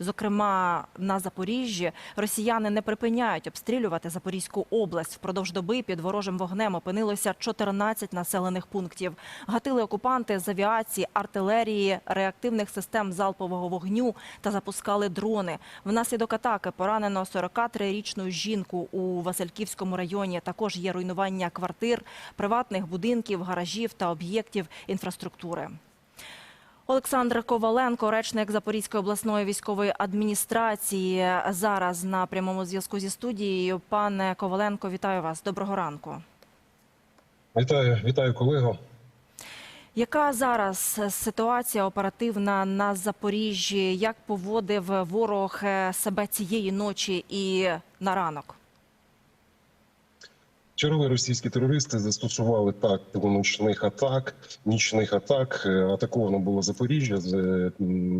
Зокрема, на Запоріжжі росіяни не припиняють обстрілювати Запорізьку область. Впродовж доби під ворожим вогнем опинилося 14 населених пунктів. Гатили окупанти з авіації, артилерії, реактивних систем залпового вогню та запускали дрони. Внаслідок атаки поранено 43-річну жінку у Васильківському районі. Також є руйнування квартир, приватних будинків, гаражів та об'єктів інфраструктури. Олександр Коваленко, речник Запорізької обласної військової адміністрації, зараз на прямому зв'язку зі студією. Пане Коваленко, вітаю вас. Доброго ранку. Вітаю, вітаю колего. Яка зараз ситуація оперативна на Запоріжжі? Як поводив ворог е, себе цієї ночі і на ранок? Чергові російські терористи застосували тактику нічних атак. Нічних атак Е, атаковано було Запоріжжя е,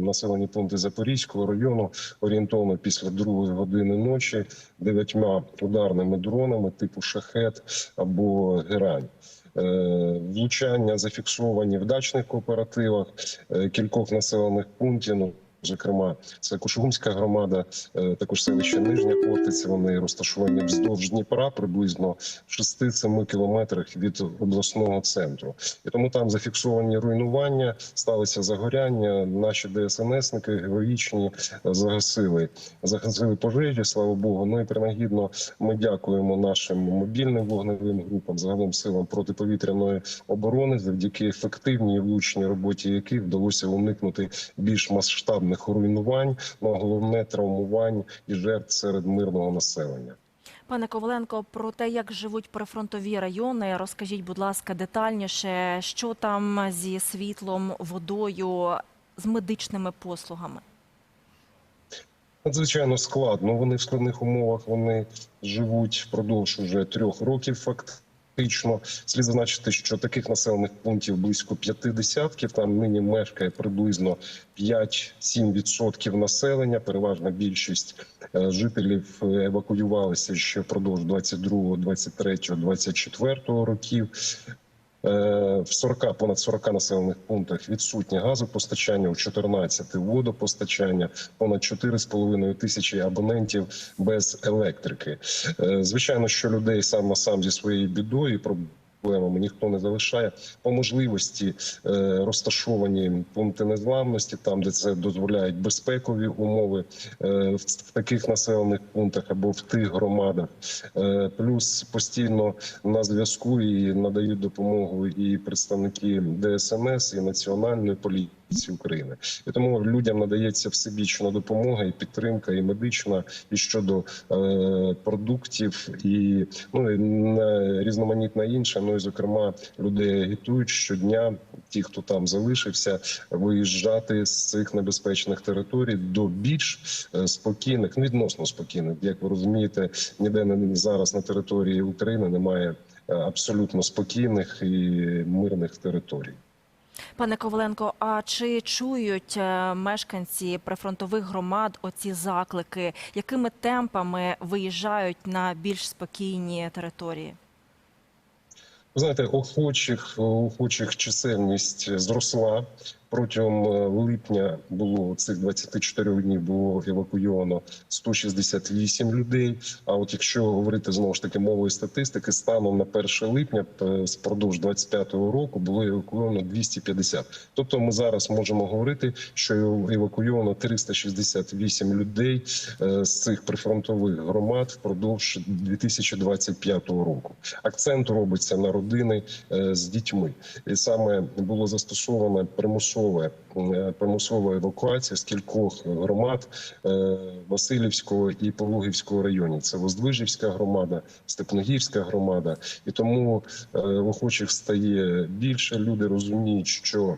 населені пункти Запорізького району орієнтовно після другої години ночі дев'ятьма ударними дронами типу шахет або герань. Е, Влучання зафіксовані в дачних кооперативах кількох населених пунктів. Зокрема, це Кушугумська громада, е, також селище Нижня Хортиця. Вони розташовані вздовж Дніпра, приблизно в 6-7 кілометрах від обласного центру. І тому там зафіксовані руйнування, сталися загоряння. Наші ДСНСники героїчні загасили, загасили пожежі. Слава Богу. Ну і принагідно ми дякуємо нашим мобільним вогневим групам, загалом силам протиповітряної оборони, завдяки ефективній влучній роботі яких вдалося уникнути більш масштабних руйнувань, ну а головне травмувань і жертв серед мирного населення. Пане Коваленко, про те, як живуть прифронтові райони, розкажіть, будь ласка, детальніше, що там зі світлом, водою, з медичними послугами. Надзвичайно складно. Вони в складних умовах вони живуть впродовж уже трьох років. Фактично, слід зазначити, що таких населених пунктів близько п'яти десятків. Там нині мешкає приблизно 5-7% населення. Переважна більшість е, жителів евакуювалися ще впродовж 22, 23, 24 років. Е, В 40, понад 40 населених пунктах відсутнє газопостачання, у 14 водопостачання, понад 4,5 тисячі абонентів без електрики. Е, Звичайно, що людей сам на сам зі своєю бідою і проблемами ніхто не залишає. По можливості е, розташовані пункти незламності, там де це дозволяють безпекові умови е, в таких населених пунктах або в тих громадах. Е, Плюс постійно на зв'язку і надають допомогу і представники ДСМС і національної поліції. України і тому людям надається всебічна допомога і підтримка, і медична, і щодо е, продуктів, і ну і на- різноманітна інша. Ну і зокрема, людей агітують щодня. Ті, хто там залишився, виїжджати з цих небезпечних територій до більш е, спокійних, ну, відносно спокійних. Як ви розумієте, ніде не зараз на території України немає е, абсолютно спокійних і мирних територій. Пане Коваленко, а чи чують е, мешканці прифронтових громад оці заклики? Якими темпами виїжджають на більш спокійні території? Знаєте, охочих охочих чисельність зросла. Протягом е, липня було цих 24 днів було евакуйовано 168 людей. А от якщо говорити знову ж таки мовою статистики, станом на 1 липня спродовж 25-го року було евакуйовано 250. Тобто, ми зараз можемо говорити, що евакуйовано 368 людей е, з цих прифронтових громад впродовж 2025 року. Акцент робиться на родини е, з дітьми, і саме було застосовано примусове примусова евакуація з кількох громад е, Васильівського і Пологівського районів. Це Воздвижівська громада, Степногірська громада, і тому е, охочих стає більше. Люди розуміють, що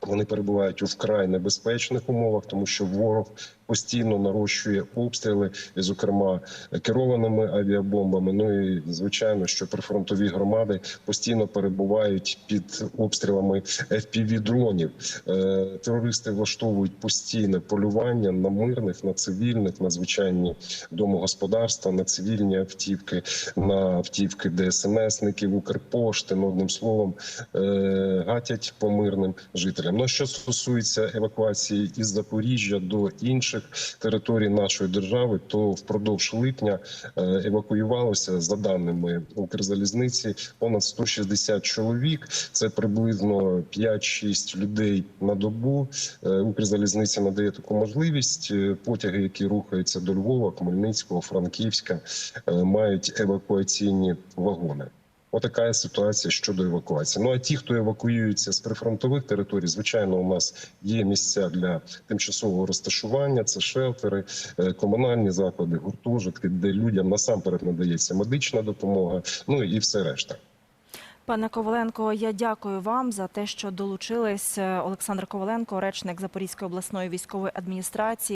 вони перебувають у вкрай небезпечних умовах, тому що ворог постійно нарощує обстріли, і, зокрема, керованими авіабомбами. Ну і звичайно, що прифронтові громади постійно перебувають під обстрілами fpv дронів. Е, Терористи влаштовують постійне полювання на мирних, на цивільних, на звичайні домогосподарства, на цивільні автівки, на автівки ДСНСників, Укрпошти. Ну, одним словом, е, гатять по мирним жителям. Ну що стосується евакуації із Запоріжжя до інших інших територій нашої держави, то впродовж липня е, евакуювалося за даними Укрзалізниці понад 160 чоловік. Це приблизно 5-6 людей на добу. Е, Укрзалізниця надає таку можливість. Е, Потяги, які рухаються до Львова, Хмельницького, Франківська, мають евакуаційні вагони. Отака ситуація щодо евакуації. Ну а ті, хто евакуюється з прифронтових територій, звичайно, у нас є місця для тимчасового розташування. Це шелтери, е, комунальні заклади, гуртожитки, де людям насамперед надається медична допомога. Ну і все решта. Пане Коваленко, я дякую вам за те, що долучились. Олександр Коваленко, речник Запорізької обласної військової адміністрації.